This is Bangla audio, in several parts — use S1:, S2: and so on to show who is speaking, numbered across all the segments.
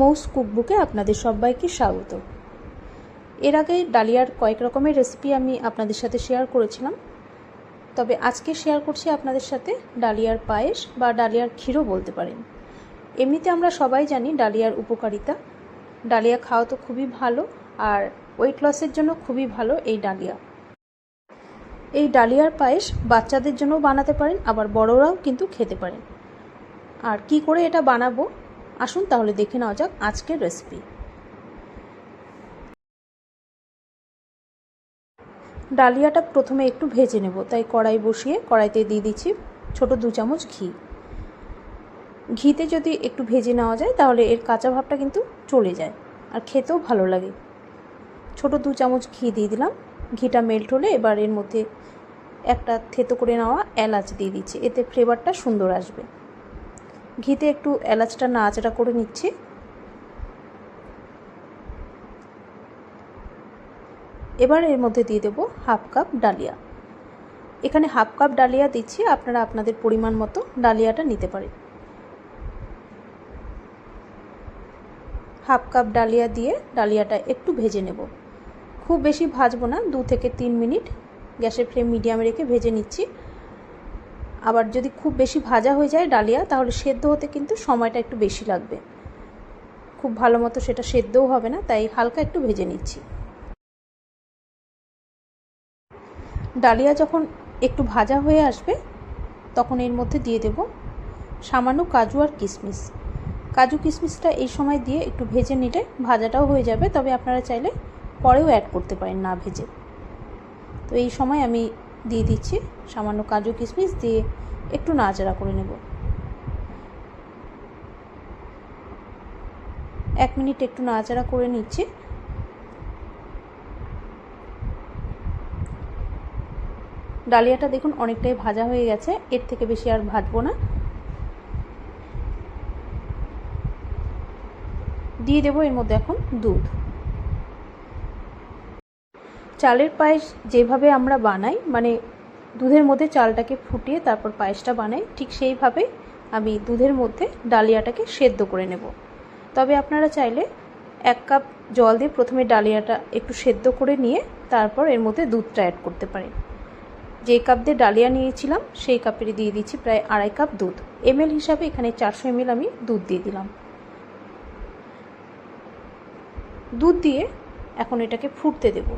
S1: মৌস কুকবুকে আপনাদের সবাইকে স্বাগত। এর আগে ডালিয়ার কয়েক রকমের রেসিপি আমি আপনাদের সাথে শেয়ার করেছিলাম। তবে আজকে শেয়ার করছি আপনাদের সাথে ডালিয়ার পায়েস বা ডালিয়ার ক্ষীরও বলতে পারেন। এমনিতে আমরা সবাই জানি ডালিয়ার উপকারিতা। ডালিয়া খাওয়া তো খুবই ভালো আর ওয়েট লসের জন্য খুবই ভালো এই ডালিয়া। এই ডালিয়ার পায়েস বাচ্চাদের জন্যও বানাতে পারেন, আবার বড়রাও কিন্তু খেতে পারেন। আর কি করে এটা বানাবো আসুন তাহলে দেখে নেওয়া যাক আজকের রেসিপি ডালিয়াটা প্রথমে একটু ভেজে নেব, তাই কড়াই বসিয়ে কড়াইতে দিয়ে দিচ্ছি ছোট দু চামচ ঘি। ঘিতে যদি একটু ভেজে নেওয়া যায়, তাহলে এর কাঁচা ভাবটা কিন্তু চলে যায় আর খেতেও ভালো লাগে। ছোট দু চামচ ঘি দিয়ে দিলাম। ঘিটা মেল্ট হলে এবার এর মধ্যে একটা থেতো করে নেওয়া এলাচ দিয়ে দিচ্ছি, এতে ফ্লেভারটা সুন্দর আসবে। ঘিতে একটু এলাচটা নাড়াচাড়া করে নিচ্ছি। এবার এর মধ্যে দিয়ে দেবো হাফ কাপ ডালিয়া। এখানে হাফ কাপ ডালিয়া দিচ্ছি, আপনারা আপনাদের পরিমাণ মতো ডালিয়াটা নিতে পারেন। হাফ কাপ ডালিয়া দিয়ে ডালিয়াটা একটু ভেজে নেব। খুব বেশি ভাজবো না, দু থেকে তিন মিনিট গ্যাসের ফ্লেম মিডিয়ামে রেখে ভেজে নিচ্ছি। আবার যদি খুব বেশি ভাজা হয়ে যায় ডালিয়া, তাহলে সেদ্ধ হতে কিন্তু সময়টা একটু বেশি লাগবে। খুব ভালো মতো সেটা সেদ্ধও হবে না, তাই হালকা একটু ভেজে নিচ্ছি। ডালিয়া যখন একটু ভাজা হয়ে আসবে, তখন এর মধ্যে দিয়ে দেব সামান্য কাজু আর কিশমিশ কাজু কিশমিশটা এই সময় দিয়ে একটু ভেজে নিলে ভাজাটাও হয়ে যাবে, তবে আপনারা চাইলে পরেও অ্যাড করতে পারেন না ভেজে। তো এই সময় আমি দিয়ে দিচ্ছি, সামান্য কাজু কিশমিশ দিয়ে একটু নাড়াচাড়া করে নেব। এক মিনিট একটু নাড়াচাড়া করে নিচ্ছি। ডালিয়াটা দেখুন অনেকটাই ভাজা হয়ে গেছে, এর থেকে বেশি আর ভাজবো না। দিয়ে দেবো এর মধ্যে এখন দুধ। চালের পায়েস যেভাবে আমরা বানাই মানে দুধের মধ্যে চালটাকে ফুটিয়ে তারপর পায়েসটা বানাই, ঠিক সেইভাবে আমি দুধের মধ্যে ডালিয়াটাকে সেদ্ধ করে নেব। তবে আপনারা চাইলে এক কাপ জল দিয়ে প্রথমে ডালিয়াটা একটু সেদ্ধ করে নিয়ে তারপর এর মধ্যে দুধটা অ্যাড করতে পারেন। যে কাপ দিয়ে ডালিয়া নিয়েছিলাম, সেই কাপের দিয়ে দিচ্ছি প্রায় আড়াই কাপ দুধ। এমএল হিসাবে এখানে চারশো এমএল আমি দুধ দিয়ে দিলাম। দুধ দিয়ে এখন এটাকে ফুটতে দেব।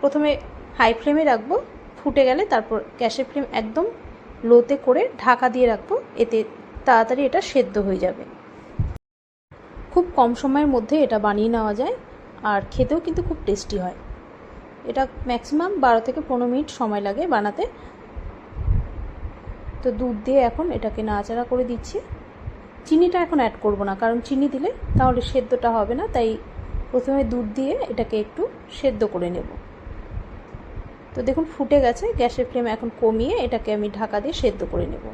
S1: প্রথমে হাই ফ্লেমে রাখব, ফুটে গেলে তারপর গ্যাসের ফ্লেম একদম লোতে করে ঢাকা দিয়ে রাখব, এতে তাড়াতাড়ি এটা সেদ্ধ হয়ে যাবে। খুব কম সময়ের মধ্যে এটা বানিয়ে নেওয়া যায়, আর খেতেও কিন্তু খুব টেস্টি হয়। এটা ম্যাক্সিমাম বারো থেকে পনেরো মিনিট সময় লাগে বানাতে। তো দুধ দিয়ে এখন এটাকে নাড়াচাড়া করে দিচ্ছি। চিনিটা এখন অ্যাড করব না, কারণ চিনি দিলে তাহলে সেদ্ধটা হবে না, তাই প্রথমে দুধ দিয়ে এটাকে একটু সেদ্ধ করে নেব। তো দেখুন ফুটে গেছে, গ্যাসের ফ্লেম এখন কমিয়ে এটাকে আমি ঢাকা দিয়ে সেদ্ধ করে নেব।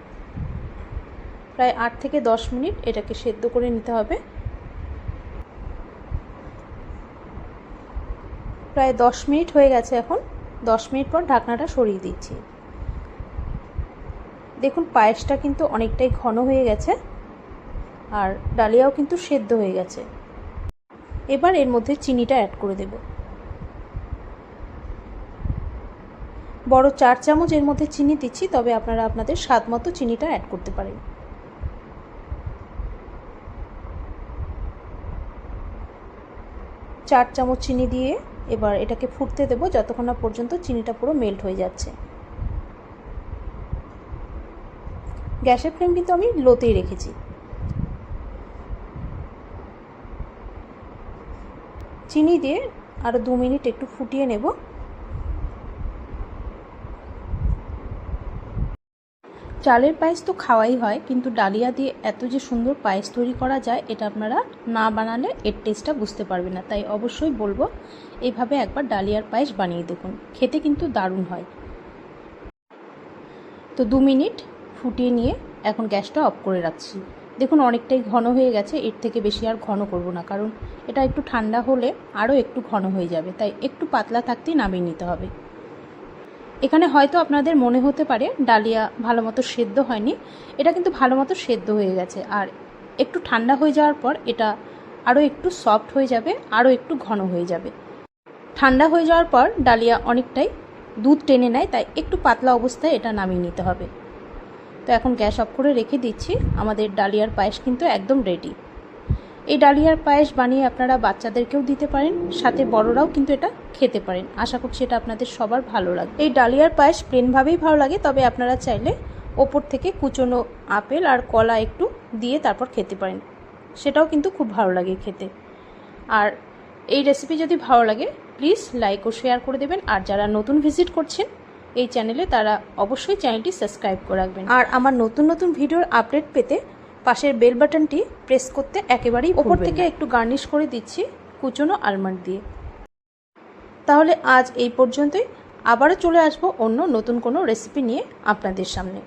S1: প্রায় আট থেকে দশ মিনিট এটাকে সেদ্ধ করে নিতে হবে। প্রায় দশ মিনিট হয়ে গেছে এখন, দশ মিনিট পর ঢাকনাটা সরিয়ে দিচ্ছি। দেখুন পায়েসটা কিন্তু অনেকটাই ঘন হয়ে গেছে, আর ডালিয়াও কিন্তু সেদ্ধ হয়ে গেছে। এবার এর মধ্যে চিনিটা অ্যাড করে দেব। বড় চার চামচ এর মধ্যে চিনি দিচ্ছি, তবে আপনারা আপনাদের স্বাদ মতো চিনিটা অ্যাড করতে পারেন। চার চামচ চিনি দিয়ে এবার এটাকে ফুটতে দেবো যতক্ষণ না পর্যন্ত চিনিটা পুরো মেল্ট হয়ে যাচ্ছে। গ্যাসের ফ্লেম কিন্তু আমি লোতেই রেখেছি। চিনি দিয়ে আরও দু মিনিট একটু ফুটিয়ে নেব। চালের পায়েস তো খাওয়াই হয়, কিন্তু ডালিয়া দিয়ে এত যে সুন্দর পায়েস তৈরি করা যায়, এটা আপনারা না বানালে এর টেস্টটা বুঝতে পারবেন না। তাই অবশ্যই বলব, এভাবে একবার ডালিয়ার পায়েস বানিয়ে দেখুন। খেতে কিন্তু দারুণ হয়। তো দু মিনিট ফুটিয়ে নিয়ে এখন গ্যাসটা অফ করে রাখছি। দেখুন অনেকটাই ঘন হয়ে গেছে, এর থেকে বেশি আর ঘন করব না, কারণ এটা একটু ঠান্ডা হলে আরও একটু ঘন হয়ে যাবে, তাই একটু পাতলা থাকতেই নামিয়ে নিতে হবে। এখানে হয়তো আপনাদের মনে হতে পারে ডালিয়া ভালো মতো সেদ্ধ হয়নি। এটা কিন্তু ভালো মতো সেদ্ধ হয়ে গেছে। আর একটু ঠান্ডা হয়ে যাওয়ার পর এটা আরও একটু সফট হয়ে যাবে আরও একটু ঘন হয়ে যাবে। ঠান্ডা হয়ে যাওয়ার পর ডালিয়া অনেকটাই দুধ টেনে নেয়, তাই একটু পাতলা অবস্থায় এটা নামিয়ে নিতে হবে। তো এখন গ্যাস অফ করে রেখে দিচ্ছি। আমাদের ডালিয়ার পায়েস কিন্তু একদম রেডি এই ডালিয়ার পায়েস বানিয়ে আপনারা বাচ্চাদেরকেও দিতে পারেন, সাথে বড়রাও কিন্তু এটা খেতে পারেন। আশা করছি এটা আপনাদের সবার ভালো লাগে। এই ডালিয়ার পায়েস প্লেনভাবেই ভালো লাগে, তবে আপনারা চাইলে ওপর থেকে কুচনো আপেল আর কলা একটু দিয়ে তারপর খেতে পারেন। সেটাও কিন্তু খুব ভালো লাগে খেতে। আর এই রেসিপি যদি ভালো লাগে প্লিজ লাইক ও শেয়ার করে দেবেন। আর যারা নতুন ভিজিট করছেন, এই চ্যানেলে তারা অবশ্যই চ্যানেলটি সাবস্ক্রাইব করে রাখবেন। আর আমার নতুন নতুন ভিডিওর আপডেট পেতে পাশের বেল বাটনটি প্রেস করতে একেবারেই ওপর থেকে একটু গার্নিশ করে দিচ্ছি কুচনো আলমন্ড দিয়ে। তাহলে আজ এই পর্যন্তই। আবারও চলে আসব অন্য নতুন কোনো রেসিপি নিয়ে আপনাদের সামনে।